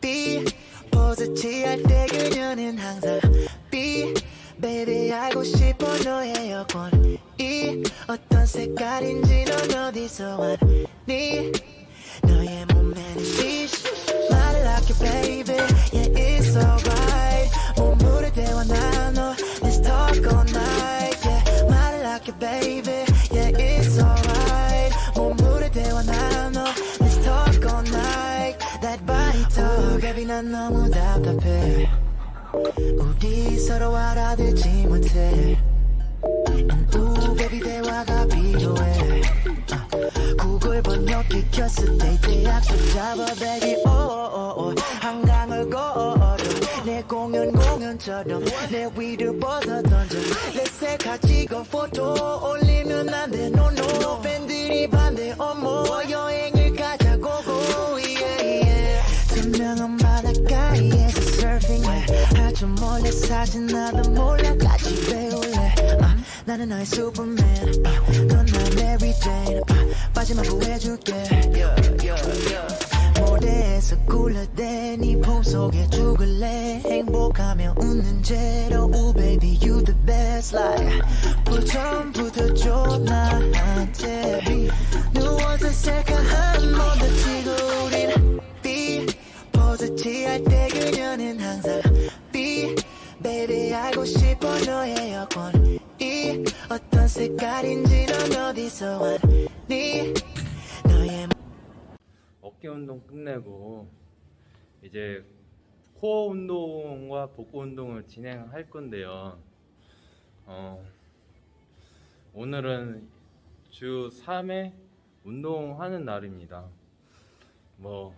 B 포즈 취할 때 그녀는 항상 B baby 알고 싶어 너의 여권 E 어떤 색깔인지 넌 어디서 왔니 너의 몸매는 fish 말을 like you baby yeah it's alright 몸물을 대화 나눠 Let's talk all night yeah 말을 like you baby yeah it's alright 몸물을 대화 나눠 Let's talk all night That body talk baby 난 너무 답답해 우리 서로 알아듣지 못해 우 baby 대화가 필요해. 어, 구글 번역기 켰을 때 이제 약속 잡아 baby 오오오 한강을 걸어. 내 공연 공연처럼 내 위를 벗어 던져. 내 셀카 찍어 포토 올리면 안돼 no no 팬들이 반대 어머 여행을 가자고. Go yeah yeah. 투명한 바닷가에서 surfing. 아주 몰래 사진 나도 몰래 같이 아, 나는 너의 슈퍼맨 아, 넌 나의 메리 제인 아, yeah, yeah. 모래에서 굴러대 네 품속에 죽을래? 행복하며 웃는 죄로. 우 baby you the best. Like 불좀 붙어줘 나한테 누워서 셀카 색깔인지 넌 어디서 왔니 너의 어깨 운동 끝내고 이제 코어 운동과 복부 운동을 진행할 건데요. 어, 오늘은 주 3회 운동하는 날입니다. 뭐,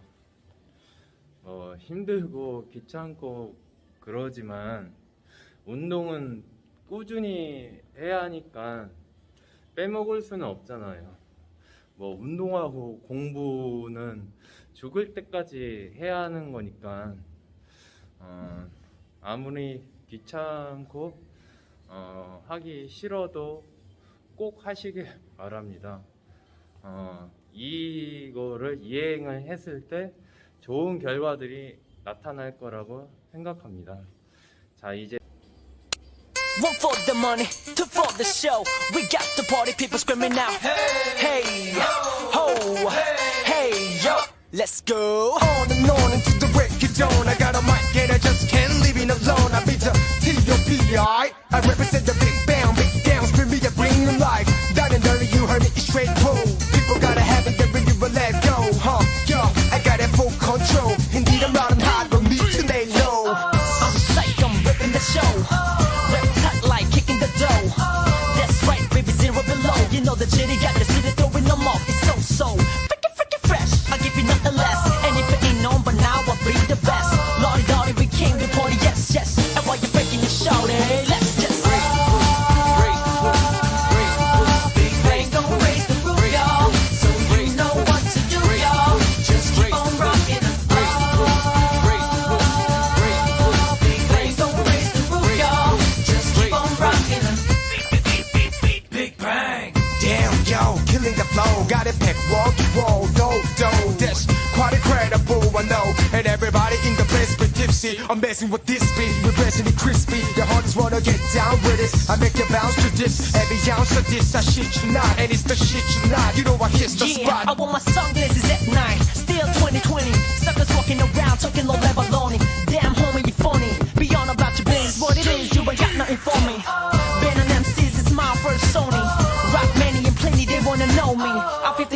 뭐 힘들고 귀찮고 그러지만 운동은 꾸준히 해야 하니까 빼먹을 수는 없잖아요. 뭐 운동하고 공부는 죽을 때까지 해야 하는 거니까 어, 아무리 귀찮고 어, 하기 싫어도 꼭 하시길 바랍니다. 어, 이거를 이행을 했을 때 좋은 결과들이 나타날 거라고 생각합니다. 자 이제 One for the money, two for the show. We got the party people screaming out. Hey, ho, hey, yo. Let's go. On and on into the break of dawn. I got a mic and I just can't leave it alone. I beat the T.O.P.I. I represent the big Got it packed wall to wall, do, do. That's quite incredible, I know. And everybody in the place with tipsy. I'm messing with this beat, we're pressing it crispy. The hardest wanna get down with it. I make you bounce to this. Every ounce of this, I shit you not. And it's the shit you not. You know I hit the Yeah, I spot. want my sunglasses at night. Still 2020. Suckers walking around talking low level lonely. Damn, homie, you funny. Beyond about your business, what it is, you ain't got nothing for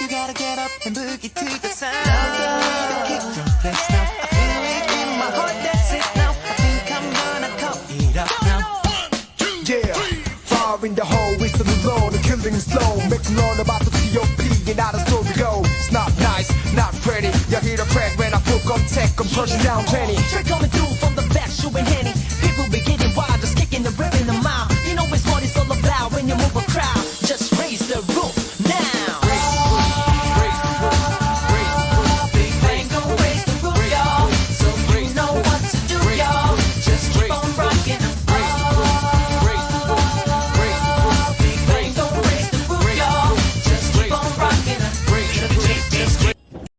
You gotta get up and boogie to the sound. I feel it in my heart, that's it now. I think I'm gonna call it up now. Yeah, fire in the hole, whistle alone, the killing is slow. Them learn about the T.O.P. and how the story go. It's not nice, not pretty. You hear the crack when I put on tech, I'm pushing down 20. Straight coming through from the back, showing hands